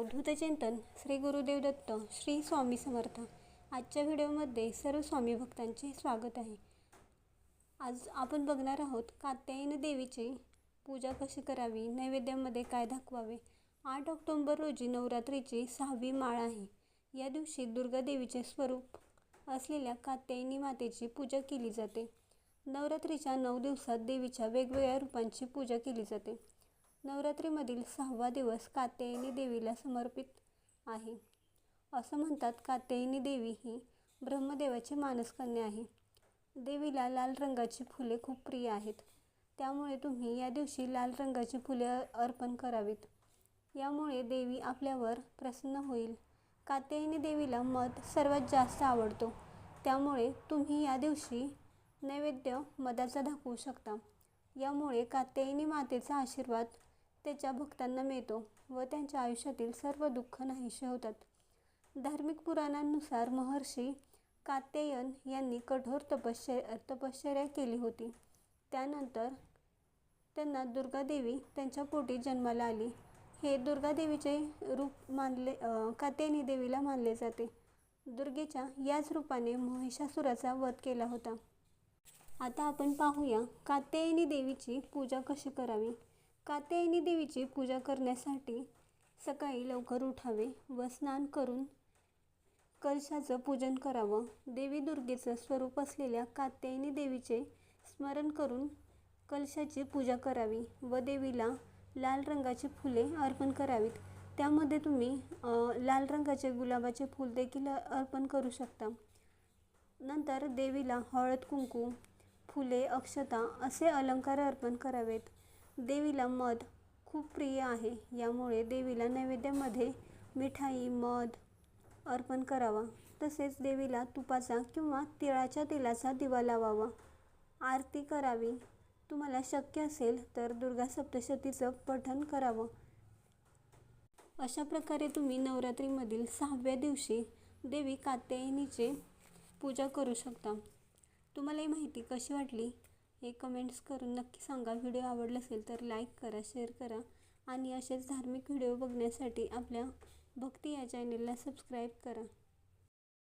अवधूत चिंतन श्री गुरुदेव दत्त श्री स्वामी समर्थ. आजच्या व्हिडिओमध्ये सर्व स्वामी भक्तांचे स्वागत आहे. आज आपण बघणार आहोत कात्यायनी देवीची पूजा कशी करावी नैवेद्यामध्ये काय दाखवावे? आठ ऑक्टोंबर रोजी नवरात्रीची सहावी माळ आहे. या दिवशी दुर्गा देवीचे स्वरूप असलेल्या कात्यायनी मातेची पूजा केली जाते. नवरात्रीच्या नऊ दिवसात देवीच्या वेगवेगळ्या रूपांची पूजा केली जाते. नवरात्रीमधील सहावा दिवस कात्यायनी देवीला समर्पित आहे. असं म्हणतात कात्यायनी देवी ही ब्रह्मदेवाची मानसकन्या आहे. देवीला लाल रंगाची फुले खूप प्रिय आहेत. त्यामुळे तुम्ही या दिवशी लाल रंगाची फुले अर्पण करावीत. यामुळे देवी आपल्यावर प्रसन्न होईल. कात्यायनी देवीला मध सर्वात जास्त आवडतो. त्यामुळे तुम्ही या दिवशी नैवेद्य मधाचा दाखवू शकता. यामुळे कात्यायनी मातेचा आशीर्वाद त्याच्या भक्तांना मिळतो व त्यांच्या आयुष्यातील सर्व दुःख नाहीसे होतात. धार्मिक पुराणांनुसार महर्षी कात्यायन यांनी कठोर तपश्चर्या तपश्चर्या केली होती. त्यानंतर त्यांना दुर्गादेवी त्यांच्या पोटी जन्माला आली. हे दुर्गादेवीचे रूप मानले कात्यायनी देवीला मानले जाते. दुर्गेच्या याच रूपाने महिषासुराचा वध केला होता. आता आपण पाहूया कात्यायनी देवीची पूजा कशी करावी. कात्यायनी देवीची पूजा करण्यासाठी सकाळी लवकर उठावे व स्नान करून कलशाचं पूजन करावं. देवी दुर्गेचं स्वरूप असलेल्या कात्यायनी देवीचे स्मरण करून कलशाची पूजा करावी व देवीला लाल रंगाची फुले अर्पण करावीत. त्यामध्ये तुम्ही लाल रंगाचे गुलाबाचे फूल देखील अर्पण करू शकता. नंतर देवीला हळद कुंकू फुले अक्षता असे अलंकार अर्पण करावेत. देवीला मध खूप प्रिय आहे. यामुळे देवीला नैवेद्यामध्ये मिठाई मध अर्पण करावा. तसेच देवीला तुपाचा किंवा तिळाच्या तेलाचा दिवा लावावा. आरती करावी. तुम्हाला शक्य असेल तर दुर्गा सप्तशतीचं पठण करावं. अशा प्रकारे तुम्ही नवरात्रीमधील सहाव्या दिवशी देवी कात्यायनीचे पूजा करू शकता. तुम्हाला ही माहिती कशी वाटली? हे कमेंट्स करून नक्की सांगा. व्हिडिओ आवडला असेल तर लाईक करा शेअर करा. आणि असेच धार्मिक व्हिडिओ बघण्यासाठी आपल्या भक्ती या चॅनेलला सबस्क्राईब करा.